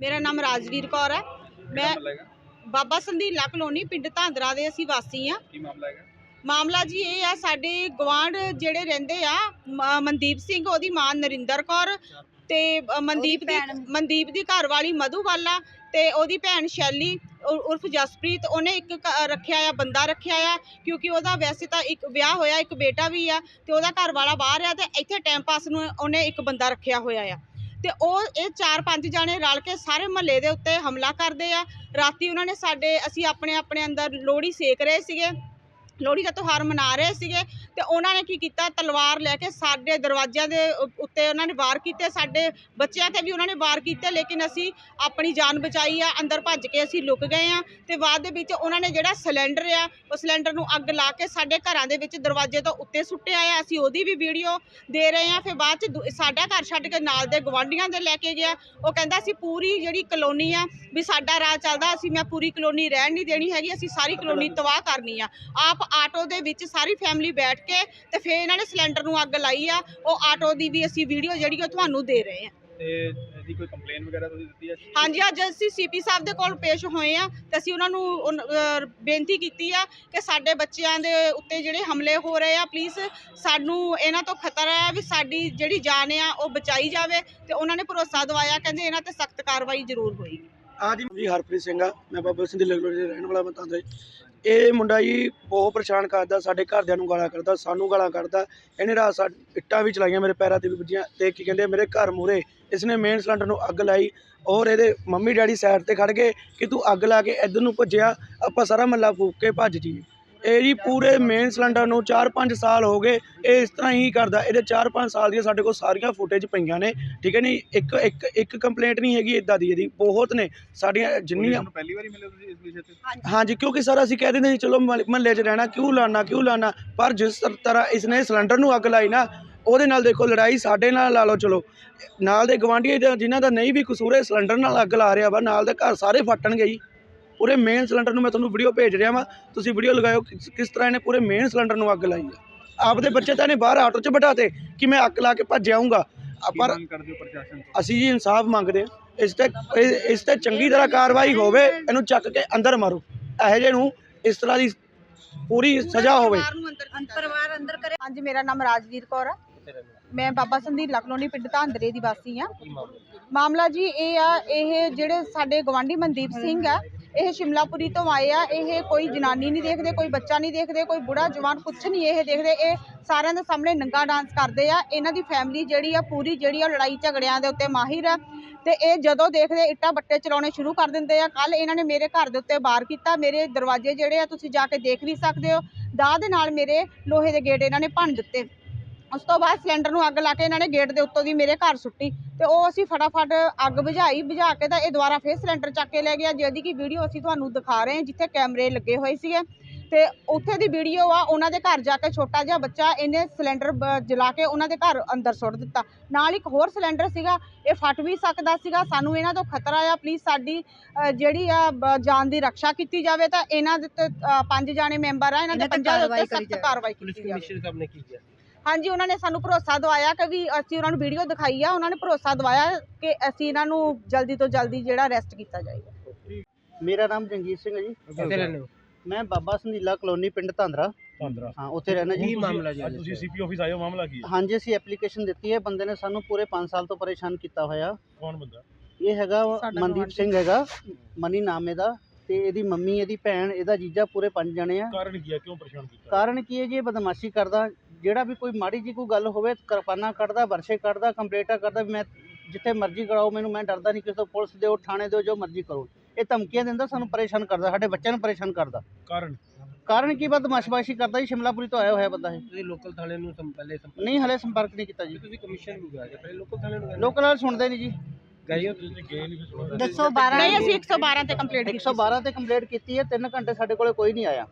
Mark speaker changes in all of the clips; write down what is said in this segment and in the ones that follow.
Speaker 1: ਮੇਰਾ ਨਾਮ ਰਾਜਵੀਰ ਕੌਰ ਹੈ। ਮੈਂ ਬਾਬਾ ਸੰਧੀਲਾ ਕਲੋਨੀ ਪਿੰਡ ਧਾਂਦਰਾ ਦੇ ਅਸੀਂ ਵਾਸੀ ਆ
Speaker 2: ਕੀ ਮਾਮਲਾ ਹੈਗਾ?
Speaker 1: ਮਾਮਲਾ ਜੀ ਇਹ ਆ ਸਾਡੇ ਗਵਾਂਢ ਜਿਹੜੇ ਰਹਿੰਦੇ ਆ ਮ- ਮਨਦੀਪ ਸਿੰਘ ਉਹਦੀ ਮਾਂ ਨਰਿੰਦਰ ਕੌਰ ਤੇ ਮਨਦੀਪ ਦੀ ਮਨਦੀਪ ਦੀ ਘਰਵਾਲੀ ਮਧੂਵਾਲਾ ਤੇ ਉਹਦੀ ਭੈਣ ਸ਼ੈਲੀ ਉਰਫ ਜਸਪ੍ਰੀਤ ਉਹਨੇ ਇੱਕ ਰੱਖਿਆ ਆ ਬੰਦਾ ਰੱਖਿਆ ਆ ਕਿਉਂਕਿ ਉਹਦਾ ਵੈਸੇ ਤਾਂ ਇੱਕ ਵਿਆਹ ਹੋਇਆ ਇੱਕ ਬੇਟਾ ਵੀ ਆ ਤੇ ਉਹਦਾ ਘਰ ਵਾਲਾ ਬਾਹਰ ਆ ਤੇ ਇੱਥੇ ਟਾਈਮ ਪਾਸ ਨੂੰ ਉਹਨੇ ਇੱਕ ਬੰਦਾ ਰੱਖਿਆ ਹੋਇਆ ਆ। ਤੇ ਉਹ ਇਹ ਚਾਰ ਪੰਜ ਜਾਣੇ ਰਲ ਕੇ ਸਾਰੇ ਮਹੱਲੇ ਦੇ ਉੱਤੇ ਹਮਲਾ ਕਰਦੇ ਆ। ਰਾਤੀ ਉਹਨਾਂ ਨੇ ਸਾਡੇ ਅਸੀਂ ਆਪਣੇ ਆਪਣੇ ਅੰਦਰ ਲੋਹੜੀ ਸੇਕ ਰਹੇ ਸੀਗੇ। ਲੋਹੜੀ ਦਾ ਤਿਉਹਾਰ ਮਨਾ ਰਹੇ ਸੀਗੇ ਤੇ ਉਹਨਾਂ ਨੇ ਕੀ ਕੀਤਾ? ਤਲਵਾਰ ਲੈ ਕੇ ਸਾਡੇ ਦਰਵਾਜ਼ਿਆਂ ਦੇ ਉੱਤੇ ਉਹਨਾਂ ਨੇ ਵਾਰ ਕੀਤੇ, ਸਾਡੇ ਬੱਚਿਆਂ ਤੇ ਵੀ ਉਹਨਾਂ ਨੇ ਵਾਰ ਕੀਤੇ, ਲੇਕਿਨ ਅਸੀਂ ਆਪਣੀ ਜਾਨ ਬਚਾਈ ਆ, ਅੰਦਰ ਭੱਜ ਕੇ ਅਸੀਂ ਲੁਕ ਗਏ ਆ ਤੇ ਬਾਅਦ ਦੇ ਵਿੱਚ ਉਹਨਾਂ ਨੇ ਜਿਹੜਾ ਸਿਲੰਡਰ ਆ, ਉਹ ਸਿਲੰਡਰ ਨੂੰ ਅੱਗ ਲਾ ਕੇ ਸਾਡੇ ਘਰਾਂ ਦੇ ਵਿੱਚ ਦਰਵਾਜ਼ੇ ਤੋਂ ਉੱਤੇ ਸੁੱਟਿਆ ਆ। ਅਸੀਂ ਉਹਦੀ ਵੀ ਵੀਡੀਓ ਦੇ ਰਹੇ ਆ, ਫਿਰ ਬਾਅਦ ਚ ਦੂ- ਸਾਡਾ ਘਰ ਛੱਡ ਕੇ ਨਾਲ ਦੇ ਗਵਾਂਢੀਆਂ ਦੇ ਲੈ ਕੇ ਗਿਆ। ਉਹ ਕਹਿੰਦਾ, ਅਸੀਂ ਪੂਰੀ ਜਿਹੜੀ ਕਲੋਨੀ ਆ, ਵੀ ਸਾਡਾ ਰਾਹ ਚੱਲਦਾ, ਅਸੀਂ ਮੈਂ ਪੂਰੀ ਕਲੋਨੀ ਰਹਿਣ ਨਹੀਂ ਦੇਣੀ ਹੈਗੀ, ਅਸੀਂ ਸਾਰੀ ਕਲੋਨੀ ਤਬਾਹ ਕਰਨੀ ਆ। ਆਪ ਆਟੋ ਦੇ ਵਿੱਚ ਸਾਰੀ ਫੈਮਿਲੀ ਬੈਠ ਕੇ ਤੇ ਫਿਰ ਇਹਨਾਂ ਨੇ ਸਿਲੰਡਰ ਨੂੰ ਅੱਗ ਲਾਈ ਆ। ਉਹ ਆਟੋ ਦੀ ਵੀ ਅਸੀਂ ਵੀਡੀਓ ਜਿਹੜੀ ਉਹ ਤੁਹਾਨੂੰ ਦੇ ਰਹੇ ਆ।
Speaker 2: ਤੇ ਇਹਦੀ ਕੋਈ ਕੰਪਲੇਨ ਵਗੈਰਾ ਤੁਸੀਂ ਦਿੱਤੀ ਹੈ ਜੀ
Speaker 1: ਹਾਂਜੀ ਅੱਜ ਅਸੀਂ ਸੀਪੀ ਸਾਹਿਬ ਦੇ ਕੋਲ ਪੇਸ਼ ਹੋਏ ਆ ਤੇ ਅਸੀਂ ਉਹਨਾਂ ਨੂੰ ਬੇਨਤੀ ਕੀਤੀ ਆ ਕਿ ਸਾਡੇ ਬੱਚਿਆਂ ਦੇ ਉੱਤੇ ਜਿਹੜੇ ਹਮਲੇ ਹੋ ਰਹੇ ਆ ਪਲੀਜ਼ ਸਾਨੂੰ ਇਹਨਾਂ ਤੋਂ ਖਤਰਾ ਹੈ ਵੀ ਸਾਡੀ ਜਿਹੜੀ ਜਾਨ ਆ ਉਹ ਬਚਾਈ ਜਾਵੇ ਤੇ ਉਹਨਾਂ ਨੇ ਭਰੋਸਾ ਦਵਾਇਆ ਕਹਿੰਦੇ ਇਹਨਾਂ ਤੇ ਸਖਤ ਕਾਰਵਾਈ ਜ਼ਰੂਰ ਹੋਏਗੀ।
Speaker 3: ਆਜੀ ਜੀ ਹਰਪ੍ਰੀਤ ਸਿੰਘ ਆ ਮੈਂ ਬਾਬਾ ਸਿੰਘ ਦੀ ਲਗਲੋੜੀ ਦੇ ਰਹਿਣ ਵਾਲਾ ਬੰਦਾ ਦੇ। ਇਹ ਮੁੰਡਾ ਜੀ ਬਹੁਤ ਪਰੇਸ਼ਾਨ ਕਰਦਾ ਸਾਡੇ ਘਰਦਿਆਂ ਨੂੰ ਗਾਲਾਂ ਕੱਢਦਾ ਸਾਨੂੰ ਗਾਲਾਂ ਕੱਢਦਾ। ਇਹਨੇ ਰਾਤ ਸਾ ਇੱਟਾਂ ਵੀ ਚਲਾਈਆਂ ਮੇਰੇ ਪੈਰਾਂ ਤੇ ਵੀ ਵੱਜੀਆਂ ਤੇ ਕੀ ਕਹਿੰਦੇ ਆ, ਮੇਰੇ ਘਰ ਮੂਰੇ ਇਸਨੇ ਮੇਨ ਸਿਲੰਡਰ ਨੂੰ ਅੱਗ ਲਾਈ ਔਰ ਇਹਦੇ ਮੰਮੀ ਡੈਡੀ ਸਾਈਡ ਤੇ ਖੜ ਗਏ ਕਿ ਤੂੰ ਅੱਗ ਲਾ ਕੇ ਇੱਧਰ ਨੂੰ ਭੱਜਿਆ ਆਪਾਂ ਸਾਰਾ ਮੱਲਾ ਫੂਕ ਕੇ ਭੱਜ ਜੀ ਇਹ ਜੀ ਪੂਰੇ ਮੇਨ ਸਿਲੰਡਰ ਨੂੰ 4-5 ਸਾਲ ਹੋ ਗਏ ਇਹ ਇਸ ਤਰ੍ਹਾਂ ਹੀ ਕਰਦਾ। ਇਹਦੇ 4-5 ਸਾਲ ਦੀਆਂ ਸਾਡੇ ਕੋਲ ਸਾਰੀਆਂ ਫੁਟੇਜ ਪਈਆਂ ਨੇ ਠੀਕ ਹੈ ਨਹੀਂ ਇੱਕ ਇੱਕ ਇੱਕ ਕੰਪਲੇਂਟ ਨਹੀਂ ਹੈਗੀ ਇਦਾਂ ਦੀ ਇਹਦੀ ਬਹੁਤ ਨੇ। ਸਾਡੀਆਂ ਜਿੰਨੀਆਂ
Speaker 2: ਪਹਿਲੀ ਵਾਰੀ ਮਿਲੇ ਤੁਸੀਂ ਇਸ ਵਿਸ਼ੇ ਤੇ?
Speaker 3: ਹਾਂਜੀ। ਕਿਉਂਕਿ ਸਰ ਅਸੀਂ ਕਹਿ ਦਿੰਦੇ ਸੀ ਚਲੋ ਮਹੱਲੇ 'ਚ ਰਹਿਣਾ ਕਿਉਂ ਲਾਣਾ ਕਿਉਂ ਲਾਣਾ ਪਰ ਜਿਸ ਤਰ੍ਹਾਂ ਇਸਨੇ ਸਿਲੰਡਰ ਨੂੰ ਅੱਗ ਲਾਈ ਨਾ ਉਹਦੇ ਨਾਲ ਦੇਖੋ ਲੜਾਈ ਸਾਡੇ ਨਾਲ ਲਾ ਲਓ ਚਲੋ। ਨਾਲ ਦੇ ਗਵਾਂਢੀ ਜਿਨ੍ਹਾਂ ਦਾ ਨਹੀਂ ਵੀ ਕਸੂਰ ਹੈ ਸਿਲੰਡਰ ਨਾਲ ਅੱਗ ਲਾ ਰਿਹਾ ਵਾ ਨਾਲ ਦੇ ਘਰ ਸਾਰੇ ਫਟਣਗੇ ਜੀ। ਪੂਰੇ ਮੇਨ ਸਿਲੰਡਰ ਨੂੰ ਮੈਂ ਤੁਹਾਨੂੰ ਵੀਡੀਓ ਭੇਜ ਰਿਹਾ ਵਾਂ। ਤੁਸੀਂ ਵੀਡੀਓ ਲਗਾਇਓ ਕਿਸ ਤਰ੍ਹਾਂ ਇਹਨੇ ਪੂਰੇ ਮੇਨ ਸਿਲੰਡਰ ਨੂੰ ਅੱਗ ਲਾਈ ਹੈ ਆਪਦੇ ਬੱਚੇ ਤਾਂ ਇਹਨੇ ਬਾਹਰ ਆਟੋ 'ਚ ਬਿਠਾਤੇ ਕਿ ਮੈਂ ਅੱਗ ਲਾ ਕੇ ਭੱਜ ਆਊਂਗਾ।
Speaker 2: ਕੀ
Speaker 3: ਪਰ ਅਸੀਂ ਜੀ ਇਨਸਾਫ ਮੰਗਦੇ ਹਾਂ। ਇਸ ਤੇ ਇਸ ਤੇ ਚੰਗੀ ਤਰ੍ਹਾਂ ਕਾਰਵਾਈ ਹੋਵੇ ਇਹਨੂੰ ਚੱਕ ਕੇ ਅੰਦਰ ਮਾਰੋ। ਇਹੋ ਜਿਹੇ ਨੂੰ ਇਸ ਤਰ੍ਹਾਂ ਦੀ ਪੂਰੀ ਸਜ਼ਾ ਹੋਵੇ।
Speaker 1: ਪਰਿਵਾਰ ਅੰਦਰ ਪਰਿਵਾਰ ਅੰਦਰ ਕਰੇ। ਹਾਂਜੀ ਮੇਰਾ ਨਾਮ ਰਾਜਵੀਰ ਕੌਰ ਆ। ਮੈਂ ਬਾਬਾ ਸੰਧੀਲਾ ਕਲੋਨੀ ਪਿੰਡ ਧਾਂਦਰੇ ਦੀ ਵਾਸੀ ਆ ਮਾਮਲਾ ਜੀ ਇਹ ਆ ਇਹ ਜਿਹੜੇ ਸਾਡੇ ਗਵਾਂਢੀ ਮਨਦੀਪ ਸਿੰਘ ਆ ਇਹ ਸ਼ਿਮਲਾਪੁਰੀ ਤੋਂ ਆਏ ਆ, ਇਹ ਕੋਈ ਜਨਾਨੀ ਨਹੀਂ ਦੇਖਦੇ, ਕੋਈ ਬੱਚਾ ਨਹੀਂ ਦੇਖਦੇ, ਕੋਈ ਬੁੜਾ, ਜਵਾਨ ਕੁਛ ਨਹੀਂ ਇਹ ਦੇਖਦੇ, ਇਹ ਸਾਰਿਆਂ ਦੇ ਸਾਹਮਣੇ ਨੰਗਾ ਡਾਂਸ ਕਰਦੇ ਆ। ਇਹਨਾਂ ਦੀ ਫੈਮਿਲੀ ਜਿਹੜੀ ਆ, ਪੂਰੀ ਜਿਹੜੀ ਆ ਲੜਾਈ ਝਗੜਿਆਂ ਦੇ ਉੱਤੇ ਮਾਹਿਰ ਆ ਤੇ ਇਹ ਜਦੋਂ ਦੇਖਦੇ ਇੱਟਾਂ ਬੱਟੇ ਚਲਾਉਣੇ ਸ਼ੁਰੂ ਕਰ ਦਿੰਦੇ ਆ। ਕੱਲ ਇਹਨਾਂ ਨੇ ਮੇਰੇ ਘਰ ਦੇ ਉੱਤੇ ਬਾਰ ਕੀਤਾ, ਮੇਰੇ ਦਰਵਾਜ਼ੇ ਜਿਹੜੇ ਆ ਤੁਸੀਂ ਜਾ ਕੇ ਦੇਖ ਵੀ ਸਕਦੇ ਹੋ। ਦਾਅ ਦੇ ਨਾਲ ਮੇਰੇ ਲੋਹੇ ਦੇ ਗੇਟ ਇਹਨਾਂ ਨੇ ਭੰਨ ਦਿੱਤੇ। ਉਸ ਤੋਂ ਬਾਅਦ ਸਿਲੰਡਰ ਨੂੰ ਅੱਗ ਲਾ ਕੇ ਇਹਨਾਂ ਨੇ ਗੇਟ ਦੇ ਉੱਤੋਂ ਦੀ ਮੇਰੇ ਘਰ ਸੁੱਟੀ ਤੇ ਉਹ ਅਸੀਂ ਫਟਾਫਟ ਅੱਗ ਬੁਝਾਈ ਬੁਝਾ ਕੇ ਤਾਂ ਇਹ ਦੁਬਾਰਾ ਫੇਰ ਸਿਲੰਡਰ ਚੱਕ ਕੇ ਲੈ ਗਿਆ। ਜਿਹਦੀ ਕਿ ਵੀਡੀਓ ਅਸੀਂ ਤੁਹਾਨੂੰ ਦਿਖਾ ਰਹੇ ਹਾਂ ਜਿੱਥੇ ਕੈਮਰੇ ਲੱਗੇ ਹੋਏ ਸੀਗੇ ਤੇ ਉੱਥੇ ਦੀ ਵੀਡੀਓ ਆ ਉਹਨਾਂ ਦੇ ਘਰ ਜਾ ਕੇ ਛੋਟਾ ਜਿਹਾ ਬੱਚਾ ਇਹਨੇ ਸਿਲੰਡਰ ਬ- ਜਲਾ ਕੇ ਉਹਨਾਂ ਦੇ ਘਰ ਅੰਦਰ ਸੁੱਟ ਦਿੱਤਾ। ਨਾਲ ਇੱਕ ਹੋਰ ਸਿਲੰਡਰ ਸੀਗਾ ਇਹ ਫਟ ਵੀ ਸਕਦਾ ਸੀਗਾ ਸਾਨੂੰ ਇਹਨਾਂ ਤੋਂ ਖਤਰਾ ਆ ਪਲੀਜ਼ ਸਾਡੀ ਜਿਹੜੀ ਆ ਬ- ਜਾਨ ਦੀ ਰੱਖਿਆ ਕੀਤੀ ਜਾਵੇ ਤਾਂ ਇਹਨਾਂ ਦੇ ਪੰਜ ਜਾਣੇ ਮੈਂਬਰ ਆ ਇਹਨਾਂ ਦੇ ਪੰਜਾਂ ਦੇ ਉੱਤੇ ਸਖਤ ਕਾਰਵਾਈ ਕੀਤੀ ਜਾਵੇ। ਹਾਂਜੀ ਉਹਨਾਂ ਨੇ ਸਾਨੂੰ ਭਰੋਸਾ ਦਵਾਇਆ ਕਿ ਵੀ ਅਸੀਂ ਉਹਨਾਂ ਨੂੰ ਵੀਡੀਓ ਦਿਖਾਈ ਆ ਉਹਨਾਂ ਨੇ ਭਰੋਸਾ ਦਵਾਇਆ ਕਿ ਅਸੀਂ ਇਹਨਾਂ ਨੂੰ ਜਲਦੀ ਤੋਂ ਜਲਦੀ ਜਿਹੜਾ ਅਰੈਸਟ ਕੀਤਾ ਜਾਏਗਾ
Speaker 4: ਮੇਰਾ ਨਾਮ ਜੰਗੀਰ ਸਿੰਘ ਹੈ ਜੀ।
Speaker 5: ਕਿੱਥੇ ਰਹਿੰਦੇ ਹੋ?
Speaker 4: ਮੈਂ ਬਾਬਾ ਸੰਧੀਲਾ ਕਲੋਨੀ ਪਿੰਡ ਧਾਂਦਰਾ। ਹਾਂ ਉੱਥੇ ਰਹਿਣਾ
Speaker 5: ਕੀ
Speaker 4: ਜੀ
Speaker 5: ਮਾਮਲਾ ਜੀ?
Speaker 6: ਤੁਸੀਂ ਸੀਪੀ ਆਫਿਸ ਆਏ ਹੋ ਮਾਮਲਾ ਕੀ ਹੈ?
Speaker 4: ਹਾਂਜੀ ਅਸੀਂ ਐਪਲੀਕੇਸ਼ਨ ਦਿੱਤੀ ਹੈ। ਬੰਦੇ ਨੇ ਸਾਨੂੰ ਪੂਰੇ 5 ਸਾਲ ਤੋਂ ਪਰੇਸ਼ਾਨ ਕੀਤਾ ਹੋਇਆ।
Speaker 6: ਕੌਣ ਬੰਦਾ?
Speaker 4: ਇਹ ਹੈਗਾ ਮਨਦੀਪ। ਸਿੰਘ ਹੈਗਾ ਮਨੀ ਨਾਮ ਇਹਦਾ ਤੇ ਇਹਦੀ ਮੰਮੀ ਇਹਦੀ ਭੈਣ ਇਹਦਾ ਜੀਜਾ ਪੂਰੇ ਪੰਜ ਜਣੇ ਆ।
Speaker 6: ਕਾਰਨ ਕੀ ਹੈ? ਕਿਉਂ ਪਰੇਸ਼ਾਨ ਕੀਤਾ?
Speaker 4: ਕਾਰਨ ਕੀ ਹੈ ਜੀ? ਇਹ ਬਦਮਾਸ਼ੀ ਕਰਦਾ। ਜਿਹੜਾ ਵੀ ਕੋਈ ਮਾੜੀ ਜੀ ਕੋਈ ਗੱਲ ਹੋਵੇ ਕਿਰਪਾਨਾਂ ਕੱਢਦਾ ਵਰਸ਼ੇ ਕੱਢਦਾ ਕੰਪਲੇਂਟਾਂ ਕਰਦਾ ਵੀ ਮੈਂ ਜਿੱਥੇ ਮਰਜ਼ੀ ਕਰਾਓ ਮੈਨੂੰ ਮੈਂ ਡਰਦਾ ਨਹੀਂ ਕਿਸੇ ਤੋਂ ਪੁਲਿਸ ਦਿਓ ਥਾਣੇ ਦਿਓ ਜੋ ਮਰਜ਼ੀ ਕਰੋ। ਇਹ ਧਮਕੀਆਂ ਦਿੰਦਾ ਸਾਨੂੰ ਪਰੇਸ਼ਾਨ ਕਰਦਾ ਸਾਡੇ ਬੱਚਿਆਂ ਨੂੰ ਪਰੇਸ਼ਾਨ ਕਰਦਾ।
Speaker 6: ਕਾਰਨ?
Speaker 4: ਕਾਰਨ ਕੀ ਬਦਮਾਸ਼ਬਾਸ਼ੀ ਕਰਦਾ ਜੀ ਸ਼ਿਮਲਾਪੁਰੀ ਤੋਂ ਆਇਆ ਹੋਇਆ ਬੰਦਾ ਇਹ।
Speaker 5: ਤੁਸੀਂ ਲੋਕਲ ਥਾਣੇ ਨੂੰ ਸੰ- ਪਹਿਲੇ ਸੰਪਰਕ
Speaker 4: ਨਹੀਂ ਹਲੇ ਸੰਪਰਕ ਨਹੀਂ ਕੀਤਾ ਜੀ।
Speaker 5: ਤੁਸੀਂ ਕਮਿਸ਼ਨ ਨੂੰ ਗਏ ਫਿਰ ਲੋਕਲ ਥਾਣੇ ਨੂੰ ਗਏ
Speaker 4: ਲੋਕਲ ਵਾਲੇ ਸੁਣਦੇ ਨਹੀਂ ਜੀ।
Speaker 5: ਗਏ ਹੋ
Speaker 6: ਤੁਸੀਂ? ਗਏ ਨਹੀਂ।
Speaker 1: ਦੱਸੋ 12 ਨਹੀਂ ਅਸੀਂ 112 ਤੇ ਕੰਪਲੀਟ ਕੀਤੀ
Speaker 4: 112 ਤੇ ਕੰਪਲੇਂਟ ਕੀਤੀ ਹੈ 3 ਘੰਟੇ ਸਾਡੇ ਕੋਲੇ ਕੋਈ ਨਹੀਂ ਆਇਆ।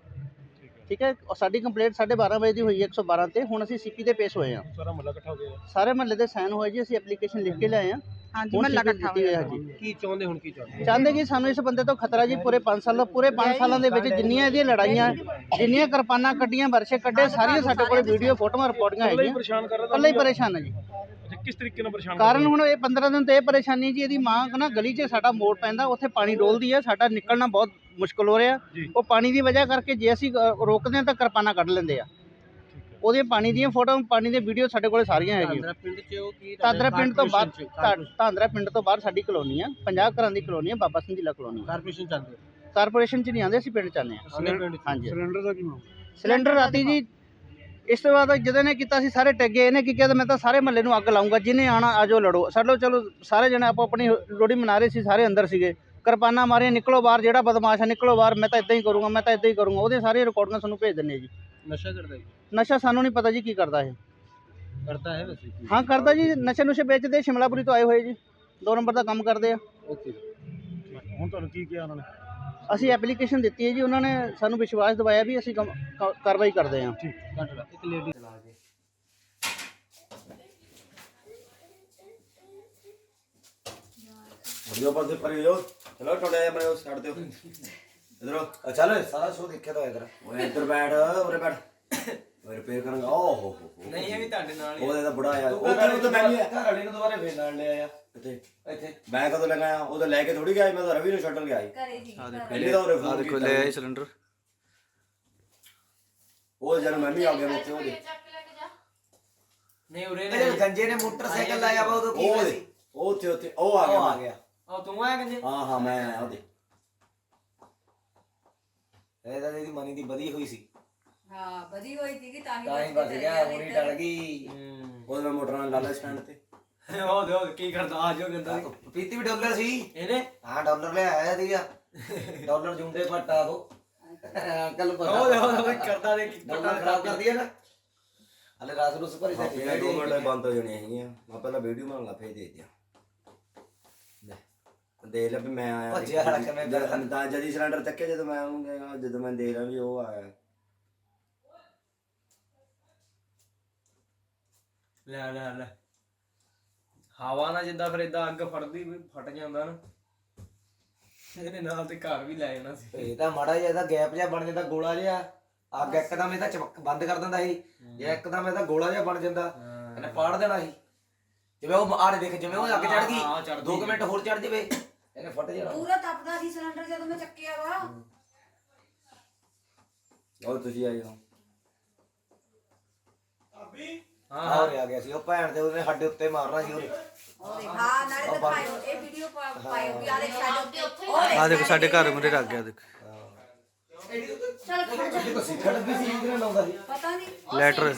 Speaker 4: ਠੀਕ ਹੈ ਸਾਡੀ ਕੰਪਲੇਂਟ 12:30 ਵਜੇ ਦੀ ਹੋਈ ਹੈ 112 ਤੇ। ਹੁਣ ਅਸੀਂ ਸੀਪੀ ਤੇ ਪੇਸ਼ ਹੋਏ ਹਾਂ।
Speaker 6: ਸਾਰਾ ਮਹੱਲਾ ਇਕੱਠਾ ਹੋ ਗਿਆ।
Speaker 4: ਸਾਰੇ ਮਹੱਲੇ ਦੇ ਸਾਈਨ ਹੋਏ ਜੀ ਅਸੀਂ ਐਪਲੀਕੇਸ਼ਨ ਲਿਖ ਕੇ ਲਿਆਏ ਹਾਂ।
Speaker 1: ਹਾਂਜੀ ਮਹੱਲਾ ਇਕੱਠਾ ਹੋਇਆ।
Speaker 4: ਹੈ ਜੀ।
Speaker 5: ਕੀ ਚਾਹੁੰਦੇ ਹੁਣ ਕੀ ਚਾਹੁੰਦੇ?
Speaker 4: ਚਾਹੁੰਦੇ ਕਿ ਸਾਨੂੰ ਇਸ ਬੰਦੇ ਤੋਂ ਖਤਰਾ ਜੀ ਪੂਰੇ 5 ਸਾਲ ਦਾ ਪੂਰੇ 5 ਸਾਲਾਂ ਦੇ ਵਿੱਚ ਜਿੰਨੀਆਂ ਇਹਦੀਆਂ ਲੜਾਈਆਂ ਜਿੰਨੀਆਂ ਕਿਰਪਾਨਾਂ ਕੱਢੀਆਂ ਵਰਸ਼ੇ ਕੱਢੇ ਸਾਰੀਆਂ ਸਾਡੇ ਕੋਲੇ ਵੀਡੀਓ ਫੋਟੋਆਂ
Speaker 6: ਹੀ
Speaker 4: ਹੈਗੀਆਂ।
Speaker 6: ਪਰੇਸ਼ਾਨ ਕਰ ਰਿਹਾ
Speaker 4: ਇਕੱਲਾ ਹੀ ਪਰੇਸ਼ਾਨ ਹੈ ਜੀ।
Speaker 6: ਅੱਛਾ ਕਿਸ ਤਰੀਕੇ ਨਾਲ ਪਰੇਸ਼ਾਨ
Speaker 4: ਕਾਰਨ ਹੁਣ ਇਹ 15 ਦਿਨ ਤੇ ਇਹ ਪਰੇਸ਼ਾਨੀ ਜੀ ਇਹਦੀ ਮਾਂ ਨਾ ਗਲੀ 'ਚ ਸਾਡਾ ਮੋੜ ਪੈਂਦਾ ਉੱਥੇ ਪਾਣੀ ਡੋਲਦੀ ਹੈ ਸਾਡਾ ਨਿਕਲਣਾ ਬਹੁਤ ਮੁਸ਼ਕਲ ਹੋ ਰਿਹਾ। ਉਹ ਪਾਣੀ ਦੀ ਵਜ੍ਹਾ ਕਰਕੇ ਜੇ ਅਸੀਂ ਅ, ਰੋਕਦੇ ਹਾਂ ਤਾਂ ਕਿਰਪਾਨਾਂ ਕੱਢ ਲੈਂਦੇ ਆ। ਉਹਦੇ ਪਾਣੀ ਦੀਆਂ ਫੋਟੋ ਪਾਣੀ ਦੀਆਂ ਵੀਡੀਓ ਸਾਡੇ ਕੋਲੇ ਸਾਰੀਆਂ ਹੈਗੀਆਂ।
Speaker 5: ਆਂਧਰਾ ਪਿੰਡ ਚ ਉਹ ਕੀ
Speaker 4: ਤਾਂਦਰਾ ਪਿੰਡ ਤੋਂ
Speaker 5: ਚ-
Speaker 4: ਤਾਂਦਰਾ ਪਿੰਡ ਤੋਂ ਬਾਹਰ ਸਾਡੀ ਕਲੋਨੀ ਆ 50 ਘਰਾਂ ਦੀ ਕਲੋਨੀ ਆ ਬਾਬਾ ਸਿੰਘ ਦੀ ਕਲੋਨੀ
Speaker 5: ਕਾਰਪੋਰੇਸ਼ਨ ਚੱਲਦੇ
Speaker 4: ਕਾਰਪੋਰੇਸ਼ਨ 'ਚ ਨਹੀਂ ਆਉਂਦੇ ਅਸੀਂ ਪਿੰਡ 'ਚ ਆਉਂਦੇ
Speaker 5: ਪਿੰਡ
Speaker 4: ਹਾਂਜੀ।
Speaker 6: ਸਿਲੰਡਰ ਦਾ ਕੀ ਮਾਮਲਾ?
Speaker 4: ਸਿਲੰਡਰ ਰਾਤੀ ਜੀ ਇਸ ਤੋਂ ਬਾਅਦ ਜਦੋਂ ਨੇ ਕੀਤਾ ਸੀ ਸਾਰੇ ਟੱਗੇ ਇਹਨੇ ਕੀ ਕਿਹਾ ਮੈਂ ਤਾਂ ਸਾਰੇ ਮਹੱਲੇ ਨੂੰ ਅੱਗ ਲਾਉਂਗਾ ਜਿਹਨੇ ਆਣਾ ਆਜੋ ਲੜੋ। ਸਾਡੋ ਚਲੋ ਸਾਰੇ ਜਣੇ ਆਪੋ ਆਪਣੀ ਲੋੜੀ ਮਨਾ ਰਹੇ ਸੀ ਸਾਰੇ ਅੰਦਰ ਸੀਗੇ। ਕਿਰਪਾਨਾਂ ਮਾਰੀਆਂ ਨਿਕਲੋ ਬਾਹਰ ਜਿਹੜਾ ਬਦਮਾਸ਼ ਹੈ ਨਿਕਲੋ ਬਾਹਰ ਮੈਂ ਤਾਂ ਇਦਾਂ ਹੀ ਕਰੂੰਗਾ ਮੈਂ ਤਾਂ ਇਦਾਂ ਹੀ ਕਰੂੰਗਾ ਉਹਦੇ ਸਾਰੇ ਰਿਕਾਰਡਿੰਗਾਂ ਤੁਹਾਨੂੰ ਭੇਜ ਦਿੰਨੇ ਜੀ।
Speaker 5: ਨਸ਼ਾ ਕਰਦਾ ਜੀ?
Speaker 4: ਨਸ਼ਾ ਸਾਨੂੰ ਨਹੀਂ ਪਤਾ ਜੀ ਕੀ ਕਰਦਾ ਇਹ।
Speaker 5: ਕਰਦਾ ਹੈ ਵੈਸੇ
Speaker 4: ਹਾਂ ਕਰਦਾ ਜੀ ਨਸ਼ੇ ਨੁਸ਼ੇ ਵੇਚਦੇ ਸ਼ਿਮਲਾਪੁਰੀ ਤੋਂ ਆਏ ਹੋਏ ਜੀ ਦੋ ਨੰਬਰ ਦਾ ਕੰਮ ਕਰਦੇ ਆ।
Speaker 5: ਓਕੇ
Speaker 6: ਹੁਣ ਤੁਹਾਨੂੰ ਕੀ ਕਿਹਾ ਉਹਨਾਂ ਨੇ?
Speaker 4: ਅਸੀਂ ਐਪਲੀਕੇਸ਼ਨ ਦਿੱਤੀ ਹੈ ਜੀ ਉਹਨਾਂ ਨੇ ਸਾਨੂੰ ਵਿਸ਼ਵਾਸ ਦਿਵਾਇਆ ਵੀ ਅਸੀਂ ਕੰਮ- ਕਾ- ਕਾਰਵਾਈ ਕਰਦੇ ਹਾਂ।
Speaker 5: ਕੱਟ ਲਾ ਇੱਕ ਲੇਡੀ ਚਲਾ ਕੇ।
Speaker 7: ਵੀਡੀਓ ਪਰ ਤੇ ਪਰੇ ਹੋ ਚਲੋ ਟੋੜਾ ਜਾ ਮੇਰੇ ਛੱਡ ਦਿਓ। ਇਧਰੋ। ਚੱਲ ਸਾਰਾ ਸ਼ੋਅ ਦੇਖਿਆ ਤਾਂ ਇਧਰ ਓਏ ਇੱਧਰ ਬੈਠ ਉਰੇ ਬੈਠ। ਓਏ ਰਿਪੇਅਰ ਕਰਾਂਗਾ ਓ ਹੋ ਹੋ
Speaker 5: ਨਹੀਂ ਇਹ ਵੀ ਤੁਹਾਡੇ ਨਾਲ
Speaker 7: ਉਹਦੇ ਦਾ ਬੁੜਾ ਆ। ਉਹ ਤੈਨੂੰ ਤਾਂ ਮੈਂ ਘਰ ਵਾਲੇ ਨੂੰ ਦੁਬਾਰੇ ਫੇਰ ਨਾਲ ਲਿਆ ਆ ਇੱਥੇ ਇੱਥੇ। ਮੈਂ ਕਦੋਂ ਲਗਾਇਆ ਉਹਦਾ ਲੈ ਕੇ ਥੋੜੀ ਗਿਆ ਸੀ, ਮੈਂ ਤਾਂ ਰਵੀ ਨੂੰ ਛੱਡਣ ਗਿਆ ਸੀ। ਪਹਿਲੇ ਤਾਂ ਉਹਨੇ ਫੋਨ ਦੇਖੋ ਲੈ
Speaker 3: ਸਿਲੰਡਰ
Speaker 7: ਉਹ ਜਨ ਮੈਂ ਵੀ ਆ ਗਿਆ ਵਿੱਚ ਉਹਦੇ।
Speaker 5: ਨਹੀਂ ਉਰੇ
Speaker 8: ਜਿਹੜੇ ਗੰਜੇ ਨੇ ਮੋਟਰਸਾਈਕਲ ਲਾਇਆ ਵਾ ਉਦੋਂ ਕੀ
Speaker 7: ਉਹ
Speaker 8: ਹੋਇਆ
Speaker 7: ਉਹਦੇ
Speaker 8: ਸੀ?
Speaker 7: ਉਹ ਉੱਥੇ ਉੱਥੇ ਉਹ ਆ ਗਿਆ
Speaker 8: ਉਹ ਆ। ਗਿਆ।
Speaker 5: ਉਹ ਤੂੰ ਆਇਆ ਕਿੰਨੇ
Speaker 7: ਹਾਂ ਹਾਂ ਮੈਂ ਆਇਆ ਉਹਦੇ
Speaker 8: ਇਹ ਤਾਂ ਇਹਦੀ ਮਨੀ ਦੀ ਵਧੀ ਹੋਈ ਸੀ।
Speaker 9: ਹਾਂ ਵਧੀ ਹੋਈ ਸੀਗੀ ਤਾਂ ਹੀ
Speaker 8: ਤਾਂ ਹੀ ਬਚ ਗਿਆ ਹੁਣੀ ਟਲ ਗਈ।
Speaker 7: ਉਹਦੇ ਮੈਂ ਮੋਟਰ ਨਾਲ ਲਾਲਾ ਸਟੈਂਡ ਤੇ।
Speaker 5: ਉਹ ਦੇ ਉਹ ਕੀ ਕਰਦਾ ਆ ਜੋ ਕਹਿੰਦਾ
Speaker 8: ਪੀਤੀ ਵੀ ਡਾਲਰ ਸੀ।
Speaker 5: ਇਹਨੇ?
Speaker 8: ਹਾਂ ਡਾਲਰ ਲੈ ਆਇਆ ਸੀਗਾ। ਡਾਲਰ ਜੁੰਡੇ ਪੱਟਾ ਉਹ। ਅੰਕਲ ਪਤਾ
Speaker 5: ਉਹ ਦੇ ਉਹ ਕਰਦਾ ਦੇ
Speaker 8: ਡਾਲਰ ਖਰਾਬ ਕਰ ਦਿਆ ਨਾ। ਹਲੇ ਰਾਤ ਨੂੰ ਸੁਪਰ
Speaker 7: ਹਾਂ ਮਿੰਟ ਬੰਦ ਹੋ ਜਾਣੀਆਂ ਹੈਗੀਆਂ। ਮੈਂ ਪਹਿਲਾਂ ਵੀਡੀਓ ਬਣਾ ਲਾ ਫੇਰ ਦੇ ਦਿਆਂ ਦੇ ਲੈ ਵੀ ਮੈਂ ਆਇਆ
Speaker 8: ਭੱਜਿਆ ਹਲਾ ਕਿਵੇਂ
Speaker 7: ਜਦ-
Speaker 8: ਕਰਦਾ।
Speaker 7: ਤਾਂ ਜਦੀ ਸਿਲੰਡਰ ਚੱਕੇ ਜਦੋਂ ਮੈਂ ਉਹਨੂੰ ਗਿਆ ਜਦੋਂ ਮੈਂ ਦੇਖ ਰਿਹਾ ਵੀ ਉਹ ਆਇਆ।
Speaker 5: ਲੈ ਲੈ ਲੈ। ਹਵਾ ਨਾਲ ਜਿੱਦਾਂ ਫਿਰ ਇਦਾਂ ਅੱਗ ਫੜਦੀ ਵੀ ਫਟ ਜਾਂਦਾ ਨਾ। ਇਹਦੇ ਨਾਲ ਤੇ ਘਰ ਵੀ ਲੈ ਜਾਣਾ ਸੀ।
Speaker 8: ਇਹ ਤਾਂ ਮਾੜਾ ਜਿਹਾ ਇਹਦਾ ਗੈਪ ਜਿਹਾ ਬਣ ਜਾਂਦਾ ਗੋਲਾ ਜਿਹਾ। ਅੱਗ ਇੱਕਦਮ ਇਹਦਾ ਚਮਕ ਬੰਦ ਕਰ ਦਿੰਦਾ ਸੀ। ਜੇ ਇੱਕਦਮ ਇਹਦਾ ਗੋਲਾ ਜਿਹਾ ਬਣ ਜਾਂਦਾ। ਇਹਨੇ ਪਾੜ ਦੇਣਾ ਸੀ। ਜਿਵੇਂ ਉਹ ਆੜੇ ਦੇਖ ਜਿਵੇਂ ਉਹ ਅੱਗ ਚੜ
Speaker 5: ਹਾਂ,
Speaker 8: ਗਈ
Speaker 5: ਚੜ੍ਹ
Speaker 8: 2
Speaker 5: ਗਈ।
Speaker 8: ਮਿੰਟ ਹੋਰ ਚੜ ਜਾਵੇ। ਇਹਨੇ ਫਟ ਜਾਣਾ।
Speaker 9: ਪੂਰਾ ਤਪਦਾ ਸੀ ਸਿਲੰਡਰ ਜਦੋਂ ਮੈਂ ਚੱਕਿਆ ਵਾ।
Speaker 7: ਉਹ ਤੁਸੀਂ ਆਏ ਹੋ
Speaker 5: ਹਾਂ।
Speaker 8: ਆ ਉਰੇ ਆ ਗਿਆ ਸੀ। ਉਹ ਭੈਣ ਦੇ ਉਹਨੇ ਸਾਡੇ ਉੱਤੇ ਮਾਰਨਾ ਸੀ ਉਹਨੇ
Speaker 9: ਉਹ ਦੇਖ ਹਾਂ ਨਾਲੇ ਦਿਖਾਇਓ ਇਹ ਵੀਡੀਓ ਪਾਇਓ ਵੀ ਆ ਦੇਖ ਸਾਡੇ ਉੱਤੇ
Speaker 3: ਆ। ਦੇਖੋ ਸਾਡੇ ਘਰ ਮੁਰੇ ਰੱਖ ਗਿਆ ਦੇਖ।
Speaker 9: ਚੱਲ ਖੜ ਜਾ।
Speaker 8: ਸਿੱਖਣ ਵੀ ਸੀ ਜਿਹਦੇ ਨਾਲ ਲਾਉਂਦਾ ਸੀ।
Speaker 9: ਪਤਾ ਨਹੀਂ।
Speaker 3: ਲੈਟਰ